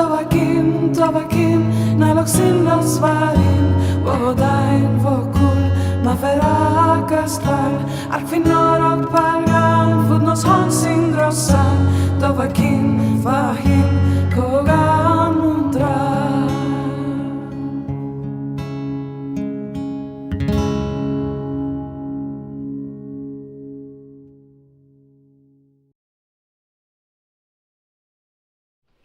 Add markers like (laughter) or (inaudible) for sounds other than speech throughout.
tabakin, tabakin, nalok sinnas varin, bodain vokul, ma ferakas tal, ar finor og palgan, vudnos hansin grossan, tabakin, fahin, kogan.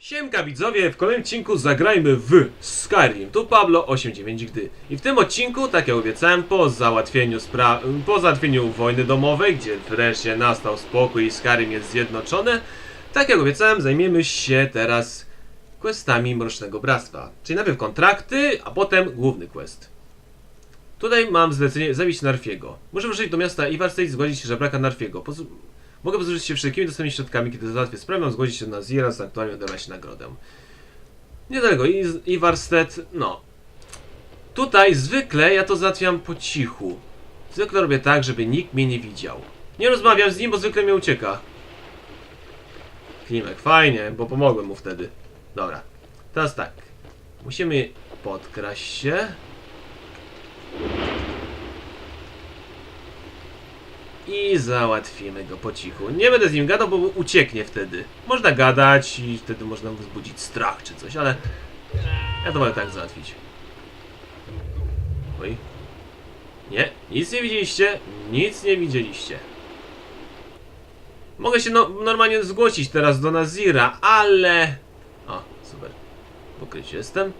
Siemka widzowie, w kolejnym odcinku zagrajmy w Skyrim. Tu Pablo89 gdy. I w tym odcinku, tak jak obiecałem, po załatwieniu po załatwieniu wojny domowej, gdzie wreszcie nastał spokój i Skyrim jest zjednoczone, tak jak obiecałem, zajmiemy się teraz questami Mrocznego Bractwa. Czyli najpierw kontrakty, a potem główny quest. Tutaj mam zlecenie zabić Narfiego. Muszę wrócić do miasta i zgłosić żebraka Narfiego. Mogę posłużyć się wszelkimi dostępnymi środkami, kiedy załatwię sprawę, zgłosić się na Zira, z aktualnie odebrać nagrodę. Niedaleko, I Ivarstead, no. Tutaj zwykle ja to załatwiam po cichu. Zwykle robię tak, żeby nikt mnie nie widział. Nie rozmawiam z nim, bo zwykle mnie ucieka. Klimek, fajnie, bo pomogłem mu wtedy. Dobra, teraz tak. Musimy podkraść się. I załatwimy go po cichu. Nie będę z nim gadał, bo ucieknie wtedy. Można gadać i wtedy można wzbudzić strach czy coś, ale ja to mogę tak załatwić. Oj. Nie, nic nie widzieliście, nic nie widzieliście. Mogę się no, normalnie zgłosić teraz do Nazira, ale... O, super. Pokryć jestem.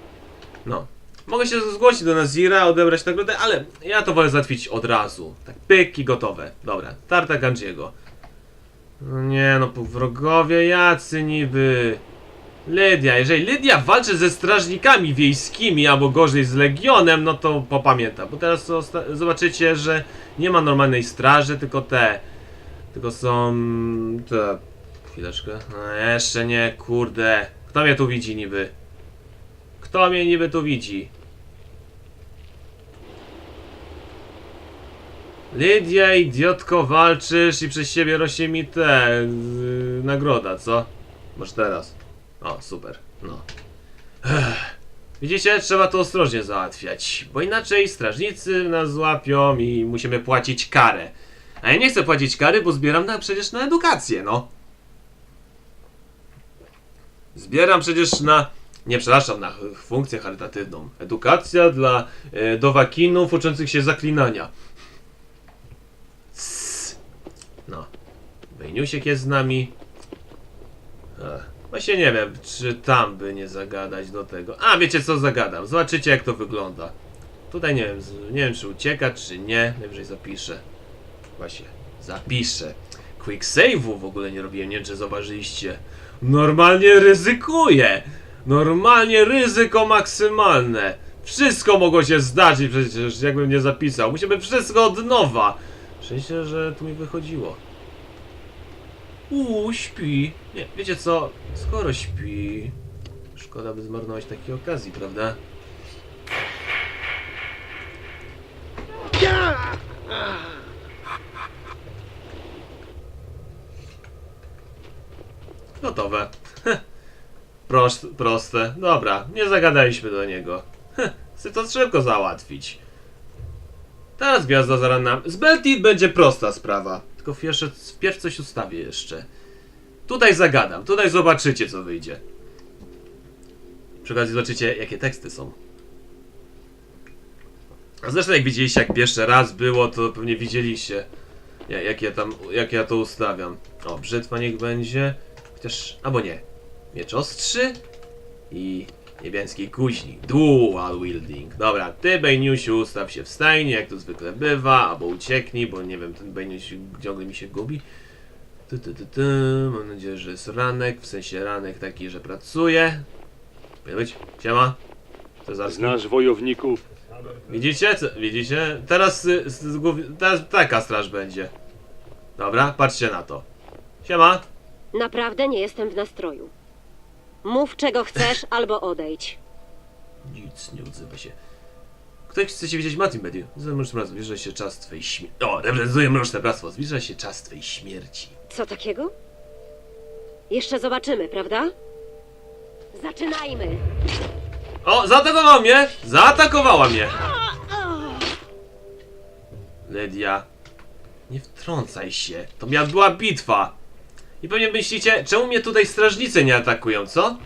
No. Mogę się zgłosić do Nazira, odebrać nagrodę, ale ja to wolę załatwić od razu. Tak, pyk i gotowe. Dobra, tarta Gandziego. No nie no, wrogowie jacy niby. Lydia, jeżeli Lydia walczy ze strażnikami wiejskimi, albo gorzej z Legionem, no to popamięta. Bo teraz zobaczycie, że nie ma normalnej straży, tylko te. Tylko są te. Chwileczkę. No, jeszcze nie, kurde. Kto mnie tu widzi niby? Kto mnie niby tu widzi? Lydia, idiotko, walczysz i przez siebie rośnie mi te... Yy, nagroda, co? Może teraz. O, super, no. Ech. Widzicie, trzeba to ostrożnie załatwiać, bo inaczej strażnicy nas złapią i musimy płacić karę. A ja nie chcę płacić kary, bo zbieram na, przecież na edukację, no. Zbieram przecież na... Nie, przepraszam, na funkcję charytatywną. Edukacja dla e, dowakinów uczących się zaklinania. Sss. No. Bejniusiek jest z nami. Ech. Właśnie nie wiem, czy tam by nie zagadać do tego. A, wiecie co, zagadam. Zobaczycie jak to wygląda. Tutaj nie wiem, nie wiem czy ucieka, czy nie. Najwyżej zapiszę. Właśnie, zapiszę. Quick save'u w ogóle nie robiłem, nie wiem czy zauważyliście. Normalnie ryzykuję. Normalnie ryzyko maksymalne. Wszystko mogło się zdarzyć przecież, jakbym nie zapisał. Musimy wszystko od nowa. Szczęście, że tu mi wychodziło. Uuu, śpi. Nie, wiecie co? Skoro śpi... Szkoda by zmarnować takiej okazji, prawda? Gotowe. Prost, proste. Dobra, nie zagadaliśmy do niego. Chcę to szybko załatwić. Teraz gwiazda zarana. Z Beltit będzie prosta sprawa. Tylko wpierw, wpierw coś ustawię jeszcze. Tutaj zagadam, tutaj zobaczycie co wyjdzie. Przy okazji zobaczycie jakie teksty są. A zresztą jak widzieliście jak pierwszy raz było, to pewnie widzieliście ja- jak ja tam, jak ja to ustawiam. O, brzytwa niech będzie. Chociaż, albo nie. Miecz ostrzy i niebiańskiej kuźni. Dual wielding. Dobra, ty Bejniusiu ustaw się w stajni, jak to zwykle bywa, albo ucieknij, bo nie wiem, ten Bejniuś ciągle mi się gubi. Tu, tu, tu, tu. Mam nadzieję, że jest ranek, w sensie ranek taki, że pracuje. Powinien być. Siema. Cezarski. Znasz wojowników? Widzicie? Co, widzicie? Teraz, y, z, z, teraz taka straż będzie. Dobra, patrzcie na to. Siema. Naprawdę nie jestem w nastroju. Mów czego chcesz, albo odejdź. Nic, nie odzywa się. Ktoś chce się widzieć Mati Mediu. Zamroczny raz, zbliża się czas twojej śmierci. O, reprezentuje mroczne bractwo. Zbliża się czas twojej śmierci. Co takiego? Jeszcze zobaczymy, prawda? Zaczynajmy! O, zaatakował mnie! Zaatakowała mnie! Ledia, nie wtrącaj się. To miała była bitwa. I pewnie myślicie, czemu mnie tutaj strażnicy nie atakują, co?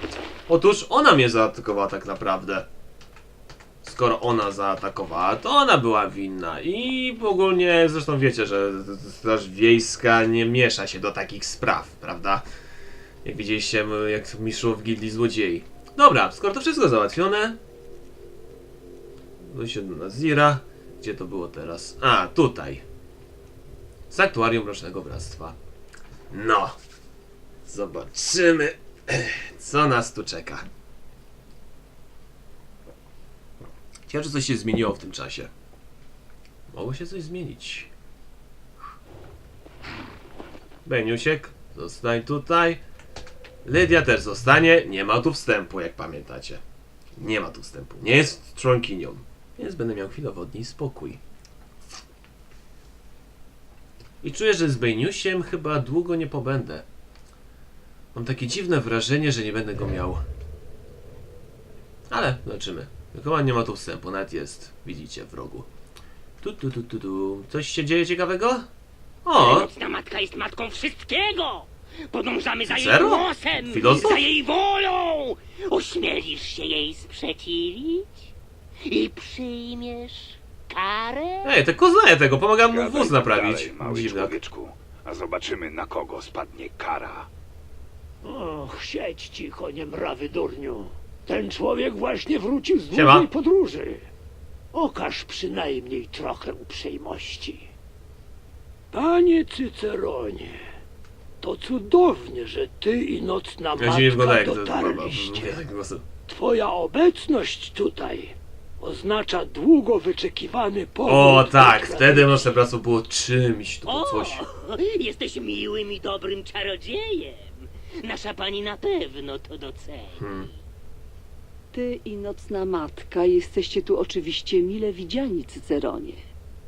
Otóż ona mnie zaatakowała tak naprawdę. Skoro ona zaatakowała, to ona była winna. I ogólnie, zresztą wiecie, że straż wiejska nie miesza się do takich spraw, prawda? Jak widzieliście, jak mistrzów w gildii złodziei. Dobra, skoro to wszystko załatwione, Dojście do Nazira. Gdzie to było teraz? A, tutaj. Saktuarium Mrocznego Bractwa. No. Zobaczymy, (clears throat) co nas tu czeka. Ciekawe, czy coś się zmieniło w tym czasie. Mogło się coś zmienić. Beniusiek, zostań tutaj. Lydia też zostanie. Nie ma tu wstępu, jak pamiętacie. Nie ma tu wstępu. Nie jest członkinią. Więc będę miał chwilowo od niej spokój. I czuję, że z Bejniusiem chyba długo nie pobędę. Mam takie dziwne wrażenie, że nie będę go miał. Ale zobaczymy. Chyba nie ma tu wstępu, nawet jest, widzicie, w rogu. Tu, tu, tu, tu, tu. Coś się dzieje ciekawego? O! Nocna matka jest matką wszystkiego! Podążamy za jej Zero? głosem! Filozof? Za jej wolą! Ośmielisz się jej sprzeciwić? I przyjmiesz karę? Ej, tylko znaję tego, pomagam mu wóz naprawić. Dalej, mały Dziwnak. człowieczku, a zobaczymy na kogo spadnie kara. Och, siedź cicho, niemrawy durniu. Ten człowiek właśnie wrócił z Siema. długiej podróży. Okaż przynajmniej trochę uprzejmości. Panie Cyceronie, to cudownie, że ty i nocna Ja się nie wygląda matka jak to baba. dotarliście. Twoja obecność tutaj oznacza długo wyczekiwany powrót. O tak, wtedy Mroczne Bractwo było czymś, to było O, coś. jesteś miłym i dobrym czarodziejem. Nasza pani na pewno to doceni. Hmm. Ty i nocna matka jesteście tu oczywiście mile widziani, Cyceronie.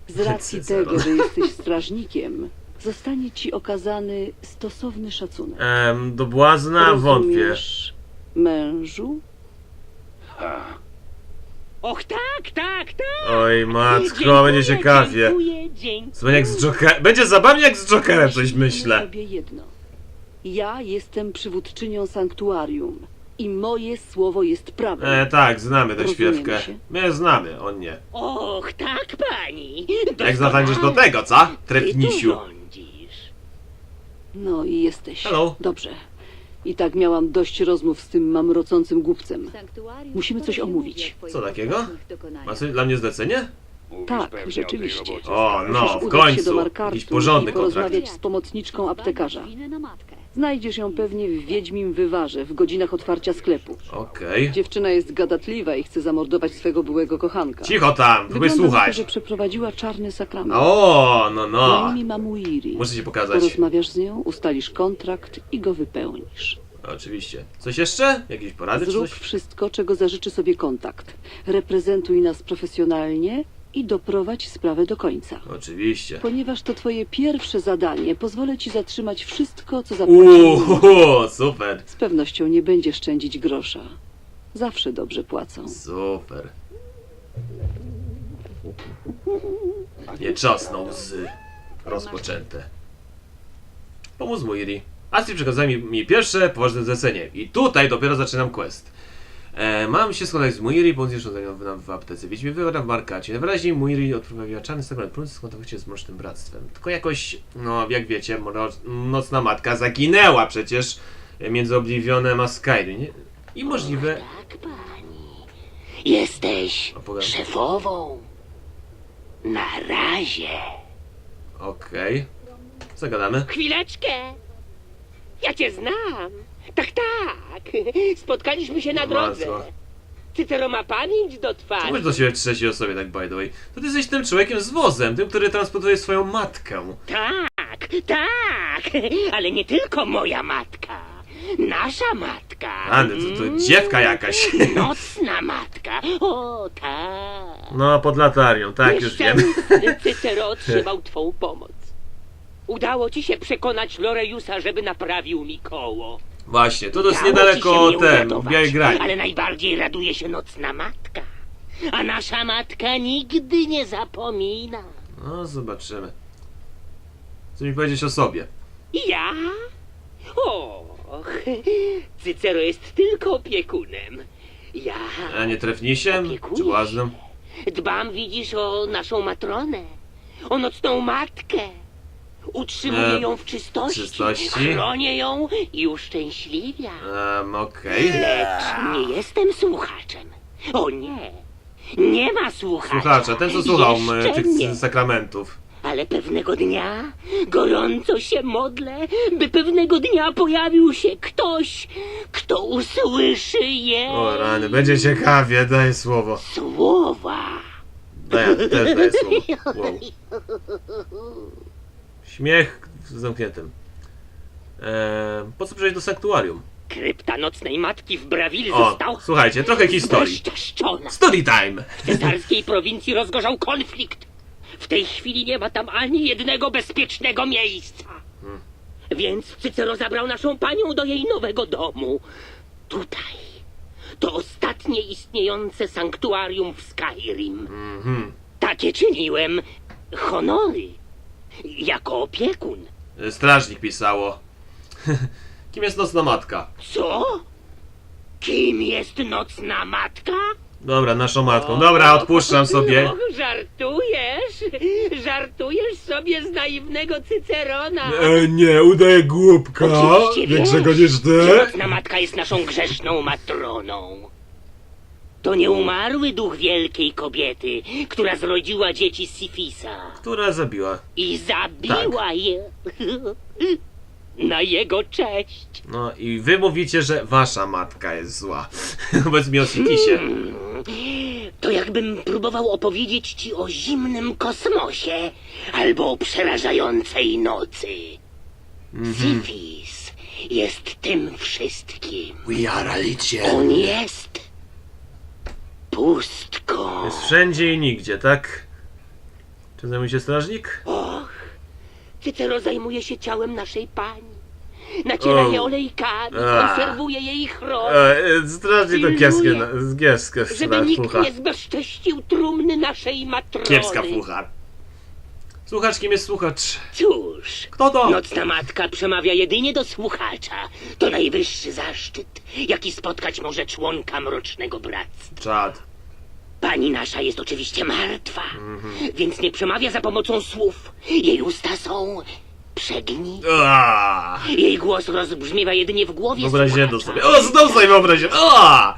Z (laughs) racji Cyceron. tego, że jesteś strażnikiem, zostanie ci okazany stosowny szacunek. Em, do błazna wątpię. Rozumiesz, mężu? Ha, Och tak, tak, tak! Oj matko, będzie ciekawie. Dziękuję, dziękuję. Będzie jak z Joker... Będzie zabawnie jak z Jokerem, coś myślę. sobie jedno. Ja jestem przywódczynią sanktuarium i moje słowo jest prawem. E, tak, znamy tę Rozumiemy śpiewkę. się? My znamy, on nie. Och, tak, pani. Jak zatańczysz do tego, co? Ty tu Trefnisiu. rządzisz. No i jesteś. Hello. Dobrze. I tak miałam dość rozmów z tym mamrocącym głupcem. Musimy coś omówić. Co takiego? Ma coś dla mnie zlecenie? Tak, rzeczywiście. O, no, Musisz w udać się do końcu. Markartu Jakiś porządny i kontrakt. porozmawiać z pomocniczką aptekarza. Znajdziesz ją pewnie w Wiedźmim Wywarze w godzinach otwarcia sklepu. Okej. Dziewczyna jest gadatliwa i chce zamordować swego byłego kochanka. Cicho tam, próbuj Wygląda na to, słuchać. że przeprowadziła czarny sakrament. O, no Na no. imię Mamuiri. Muszę ci pokazać. Porozmawiasz z nią, ustalisz kontrakt i go wypełnisz. Oczywiście. Coś jeszcze? Jakieś porady czy Zrób coś? wszystko, czego zażyczy sobie kontakt. Reprezentuj nas profesjonalnie i doprowadź sprawę do końca. Oczywiście. Ponieważ to twoje pierwsze zadanie, pozwolę ci zatrzymać wszystko, co zapłaciłeś. Uuu, (laughs) super. Z pewnością nie będzie szczędzić grosza. Zawsze dobrze płacą. Super. Nie czosną łzy rozpoczęte. Pomóż mu Iri. Astrid przekazała mi, mi pierwsze poważne zlecenie. I tutaj dopiero zaczynam quest. E, mam się składać z Muiri, pomóc urządzenia w, w aptece. Wiedźmy wygląda w markacie. Najwyraźniej Muiri odprawiła czarny sakrament prócz skontaktować się z Mrocznym Bractwem. Tylko jakoś, no jak wiecie, nocna matka zaginęła przecież między Oblivionem a Skyrim. Nie? I możliwe... Tak, pani. Jesteś Opowiadam. szefową. Na razie. Okej. Zagadamy. Chwileczkę. Ja cię znam. Tak, tak. Spotkaliśmy się na drodze. Matko. Cycero ma pamięć do twarzy. mówisz do siebie w trzeciej osobie, tak by the way. To ty jesteś tym człowiekiem z wozem, tym, który transportuje swoją matkę. Tak, tak. Ale nie tylko moja matka. Nasza matka. A, no to, to Mm. dziewka jakaś. (laughs) Nocna matka. O, tak. No, pod latarią, tak, już wiem. Nieszczęsny Cycero otrzymał (laughs) twą pomoc. Udało ci się przekonać Lorejusa, żeby naprawił mi koło. Właśnie, to ci niedaleko się mnie ten, uratować, Białej Grani. Ale najbardziej raduje się nocna matka. A nasza matka nigdy nie zapomina. No, zobaczymy. Co mi powiedzieć o sobie? Ja? Och, Cycero jest tylko opiekunem. Ja A nie trefnisiem? Opiekuję Czy błaznem? dbam, widzisz, o naszą matronę. O nocną matkę. Utrzymuję E, ją w czystości, czystości? chronię ją i uszczęśliwiam. Um, okej. Lecz nie jestem słuchaczem. O nie. Nie ma słuchacza. Słuchacza, ten co słuchał m, Jeszcze tych nie. sakramentów. Ale pewnego dnia gorąco się modlę, by pewnego dnia pojawił się ktoś, kto usłyszy je O rany, będzie ciekawie, daję słowo. słowa. Daję, też daję słowo. (laughs) Wow. Śmiech w zamkniętym. Eee, po co przejść do sanktuarium? Krypta nocnej matki w Brawil O, została słuchajcie, trochę historii. zbezczeszczona. Study time! W cesarskiej prowincji rozgorzał konflikt. W tej chwili nie ma tam ani jednego bezpiecznego miejsca. Więc Cycero zabrał naszą panią do jej nowego domu. Tutaj. To ostatnie istniejące sanktuarium w Skyrim. Mhm. Takie czyniłem honory. Jako opiekun. Strażnik pisało. (laughs) Kim jest nocna matka? Co? Kim jest nocna matka? Dobra, naszą matką. Dobra, odpuszczam sobie. (laughs) No, żartujesz? Żartujesz sobie z naiwnego Cycerona? E, nie, udaję głupka. Oczywiście Większego niż że ty. nocna matka jest naszą grzeszną matroną. To nieumarły duch wielkiej kobiety, która zrodziła dzieci Sifisa Która zabiła? i zabiła Tak. je (laughs) na jego cześć. No i wy mówicie, że wasza matka jest zła. (laughs) Wobec mi o Sitisie. To jakbym próbował opowiedzieć ci o zimnym kosmosie albo o przerażającej nocy. Sifis jest tym wszystkim. We are a legion. On jest pustką. Jest wszędzie i nigdzie, tak? Czy zajmuje się strażnik? Och, Cycero zajmuje się ciałem naszej pani. Naciera je O. olejkami, A. konserwuje jej chroni, E, e, strażnik to Pilnuje. kiepskie, na- kiepska żeby nikt fucha. nie zbezcześcił trumny naszej matrony. Kiepska fucha. Słuchacz, kim jest słuchacz? Cóż, Kto to? nocna matka przemawia jedynie do słuchacza. To najwyższy zaszczyt, jaki spotkać może członka mrocznego bractwa. Czad. Pani nasza jest oczywiście martwa, Mhm. więc nie przemawia za pomocą słów. Jej usta są przegnite. Aaaa! Jej głos rozbrzmiewa jedynie w głowie Wyobraźcie to słuchacza. sobie. O, znowu sobie wyobraźcie. Aaaa!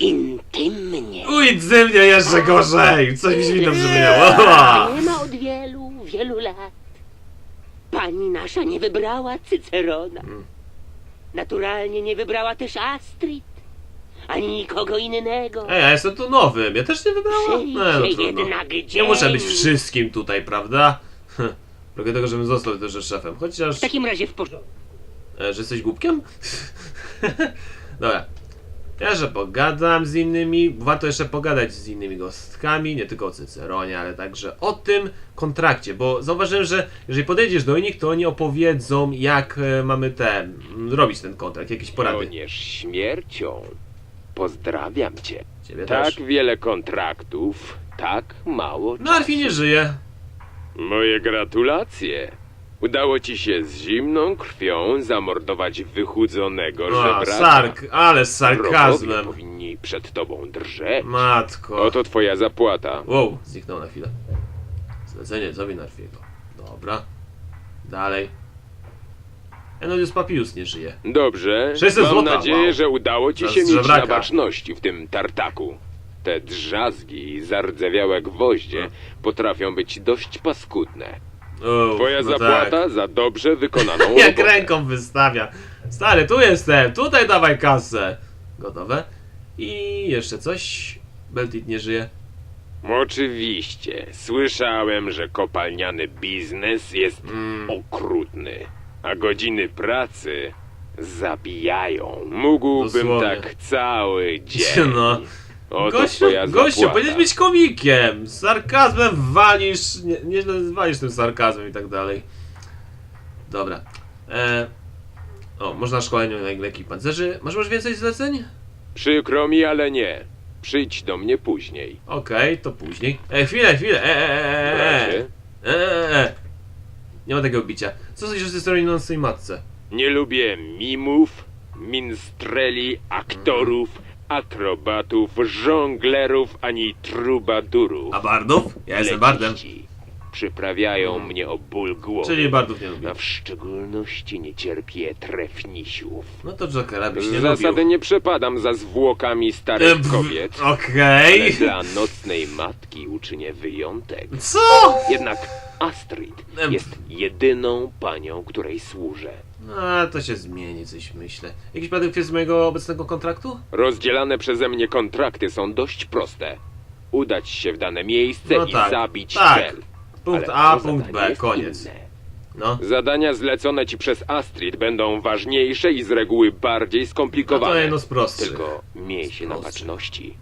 Intymnie. Uj, mnie jeszcze gorzej! Coś mi się przypomniało. Aaaa! Nie ma od wielu, wielu lat. Pani nasza nie wybrała Cycerona. Mm. Naturalnie nie wybrała też Astrid. Ani nikogo innego. Ej, ja jestem tu nowym. Ja też nie wybrałam? Przyjdzie No, no, trudno. jednak Nie dzień. muszę być wszystkim tutaj, prawda? Robię tego, żebym został też szefem. Chociaż... W takim razie w porządku. E, że jesteś głupkiem? (laughs) Dobra. Ja że pogadam z innymi. Warto jeszcze pogadać z innymi gostkami, nie tylko o Cyceronie, ale także o tym kontrakcie, bo zauważyłem, że jeżeli podejdziesz do nich, to oni opowiedzą, jak e, mamy ten, m, robić ten kontrakt, jakieś porady. Broniesz śmiercią. Pozdrawiam cię. Ciebie Tak też. wiele kontraktów, tak mało No, Arfi nie żyje. Moje gratulacje. Udało ci się z zimną krwią zamordować wychudzonego A, żebraka. sark, ale z Wrogowie sarkazmem. powinni przed tobą drżeć. Matko. Oto twoja zapłata. Wow, zniknął na chwilę. Zlecenie Zowi Narfiego. Dobra. Dalej. Enodius Papius nie żyje. Dobrze. 600 Mam złota, nadzieję, wow. że udało ci się mieć żebraka. na baczności w tym tartaku. Te drzazgi i zardzewiałe gwoździe potrafią być dość paskudne. O, Twoja no zapłata tak. za dobrze wykonaną (laughs) Jak robotę. ręką wystawia. Stary, tu jestem, tutaj dawaj kasę. Gotowe. I jeszcze coś. Beltit nie żyje. Oczywiście. Słyszałem, że kopalniany biznes jest Mm. okrutny, a godziny pracy zabijają. Mógłbym Dosłownie. tak cały (laughs) dzień. No. Oto Gościu, gościu, powinieneś być komikiem. Z sarkazmem walisz, nie, nieźle walisz tym sarkazmem i tak dalej. Dobra. E, O, można szkolenie lekich pancerzy. Masz już więcej zleceń? Przykro mi, ale nie. Przyjdź do mnie później. Okej, to później. E, chwilę, chwilę. E, e, e, W e, e. E, e, e. Nie ma tego bicia. Co sądzisz o tej stronie matce? nie lubię mimów, minstreli, aktorów, akrobatów, żonglerów ani trubadurów. A bardów? Ja jestem bardem. Leciści Przyprawiają mnie o ból głowy. Czyli bardów nie lubię. A w szczególności nie cierpię trefnisiów. No to Jokera byś Z nie zasady lubił. nie przepadam za zwłokami starych kobiet. Okej. dla nocnej matki uczynię wyjątek. Co? Jednak Astrid jest jedyną panią, której służę. A, to się zmieni, coś myślę. Jakiś przypadek jest mojego obecnego kontraktu? Rozdzielane przeze mnie kontrakty są dość proste. Udać się w dane miejsce No i tak, zabić tak. cel. Punkt Ale A, to punkt zadanie B, jest koniec. inne. No. Zadania zlecone ci przez Astrid będą ważniejsze i z reguły bardziej No to skomplikowane. jedno z prostszych. Tylko miej się na baczności.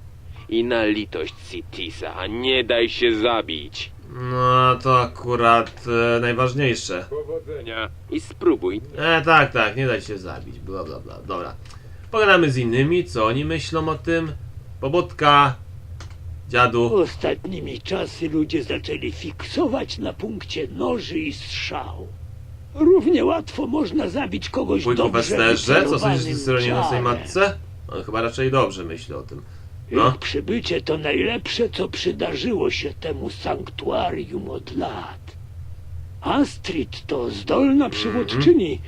I na litość Citisa, nie daj się zabić. No to akurat e, najważniejsze. Powodzenia. I spróbuj. E, tak, tak, nie daj się zabić, bla bla bla. Dobra. Pogadamy z innymi, co oni myślą o tym. Pobudka. Dziadu. Ostatnimi czasy ludzie zaczęli fiksować na punkcie noży i strzał. Równie łatwo można zabić kogoś Wujku dobrze Westerze, co sądzisz o wycelowanym stronie nocnej matce? No chyba raczej dobrze myślę o tym. No. Ich przybycie to najlepsze, co przydarzyło się temu sanktuarium od lat. Astrid to zdolna Mhm. przywódczyni,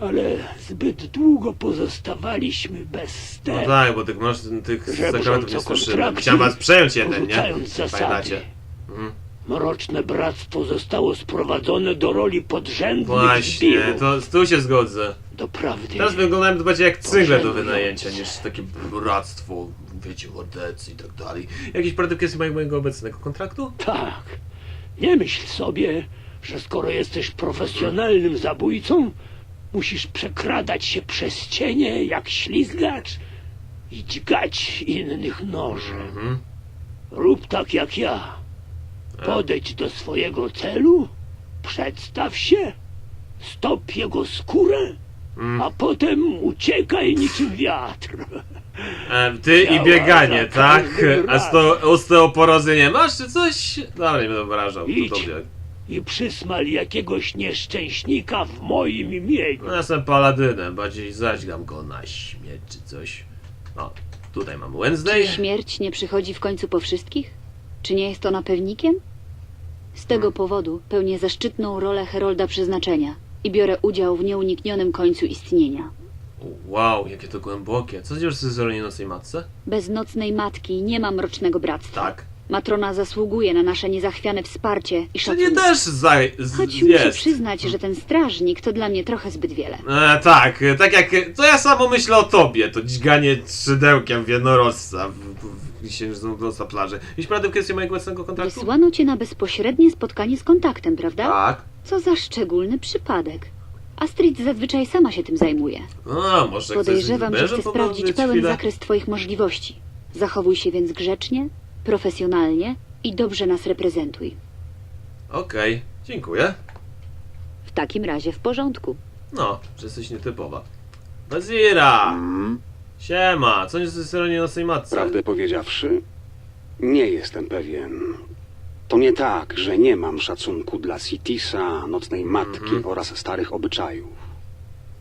ale zbyt długo pozostawaliśmy bez No steru. tak, bo tych, moż, tych Żebrząc sakramentów nie o słyszymy. Chciałem was przejąć jeden, nie? porzucając zasady. Pamiętacie? Mhm. Mroczne bractwo zostało sprowadzone do roli podrzędnych Właśnie, zbirów. to tu się zgodzę. Doprawdy. Teraz wyglądają to bardziej jak cyngle do wynajęcia niż takie bractwo, wiecie, mordercy i tak dalej. Jakiś portret jest mojego, mojego obecnego kontraktu? Tak. Nie myśl sobie, że skoro jesteś profesjonalnym zabójcą, musisz przekradać się przez cienie jak ślizgacz i dźgać innych nożem. Mhm. Rób tak jak ja. Podejdź do swojego celu, przedstaw się, stop jego skórę. A potem uciekaj niczym wiatr. E, ty i Działa bieganie, tak? A sto, osteoporozy nie masz, czy coś? Dobra, nie będę wyrażał. To Idź. dobrze. I przysmal jakiegoś nieszczęśnika w moim imieniu. No ja jestem paladynem, bardziej zaćgam go na śmierć czy coś. O, tutaj mamy Wednesday. Czy śmierć nie przychodzi w końcu po wszystkich? Czy nie jest ona pewnikiem? Z tego powodu pełnię zaszczytną rolę Herolda Przeznaczenia i biorę udział w nieuniknionym końcu istnienia. Wow, jakie to głębokie. Co dzieje z Nocnej Matce? Bez nocnej matki nie ma mrocznego bractwa. Tak. Matrona zasługuje na nasze niezachwiane wsparcie i nie szacunek. też za, z, Choć muszę jest? przyznać, że ten strażnik to dla mnie trochę zbyt wiele. E, tak, e, tak jak. To ja samo myślę o tobie, to dźganie szydełkiem w jednorożca w, w, w księżycu plaży. Jeśli prawdę kwestię mojego obecnego kontraktu? Wysłano cię na bezpośrednie spotkanie z kontaktem, prawda? Tak. Co za szczególny przypadek. Astrid zazwyczaj sama się tym zajmuje. A, może Podejrzewam, że mężem sprawdzić pełen zakres Twoich możliwości. Zachowuj się więc grzecznie, profesjonalnie i dobrze nas reprezentuj. Okej, dziękuję. W takim razie w porządku. No, że jesteś nietypowa. Bazira! Siema, co nie z stronie nocnej matce? Prawdę powiedziawszy, nie jestem pewien. To nie tak, że nie mam szacunku dla Sitisa, nocnej matki oraz starych obyczajów.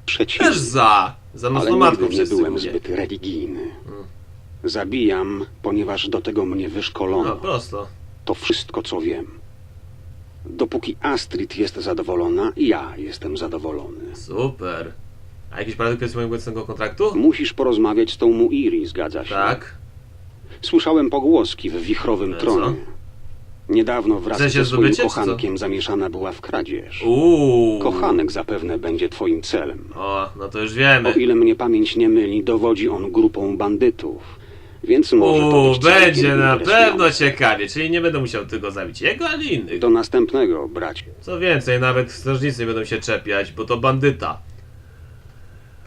Przeciwnie, Też za! Za ale nocną matką nigdy nie wszyscy byłem mówię. zbyt religijny. Zabijam, ponieważ do tego mnie No, wyszkolono. prosto. To wszystko, co wiem. Dopóki Astrid jest zadowolona, ja jestem zadowolony. Super. A jakiś paradoks jest mojego obecnego kontraktu? Musisz porozmawiać z tą Muiri, zgadza się? Tak. Słyszałem pogłoski w wichrowym E, tronie. Niedawno wraz sensie ze swoim zdobycie, kochankiem zamieszana była w kradzież. Uuu. Kochanek zapewne będzie twoim celem. O, no to już O wiemy. ile mnie pamięć nie myli, dowodzi on grupą bandytów. Więc może to Uuu, być całkiem będzie na interesujące. pewno ciekawie, czyli nie będę musiał tylko zabić jego, ale innych. Do następnego, bracie. Co więcej, nawet strażnicy nie będą się czepiać, bo to bandyta.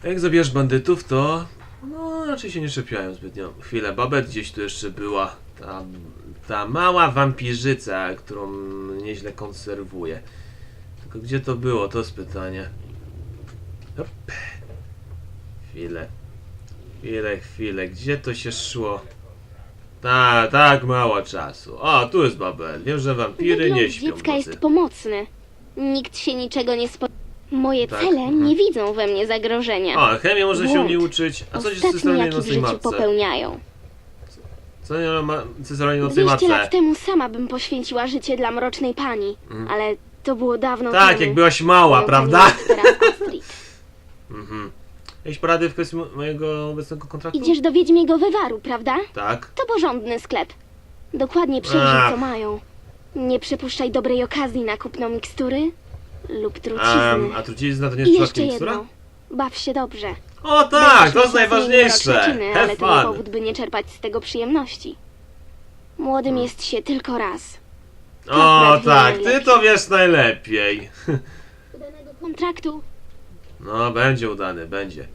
A jak zabierz bandytów, to... No, raczej się nie czepiają zbytnio. Chwilę, Babet gdzieś tu jeszcze była. Ta, ta mała wampirzyca, którą nieźle konserwuje. Tylko gdzie to było, to jest pytanie. Hop. chwilę. Chwilę, chwilę. Gdzie to się szło? Tak, tak mało czasu. O, tu jest Babel. Wiem, że wampiry nie śpią w dziecka nocy. jest pomocny. Nikt się niczego nie spo... Moje Tak, cele mhm. nie widzą we mnie zagrożenia. O, chemię może się Błąd. nie uczyć. A co się z Ostatni cysteronie jaki w życiu matce? popełniają. Co nie ma cysteronie nocnej 200 matce? lat temu sama bym poświęciła życie dla mrocznej pani, ale to było dawno Tak, temu. jak byłaś mała, Moją prawda? panią jest teraz Astrid. Mhm. Jakieś porady w kwestii mo- mojego obecnego kontraktu? Idziesz do Wiedźmiego Wywaru, prawda? Tak. To porządny sklep. Dokładnie przejrzyj, Ach. co mają. Nie przypuszczaj dobrej okazji na kupno mikstury lub trucizny. Um, a trucizna to nie I jest jeszcze przypadkiem mikstura? jedno. Baw się dobrze. O tak, to jest najważniejsze. Have ale to nie fun. powód, by nie czerpać z tego przyjemności. Młodym Hmm. jest się tylko raz. O tak, ty to wiesz najlepiej. Udanego kontraktu. No, będzie udany, będzie.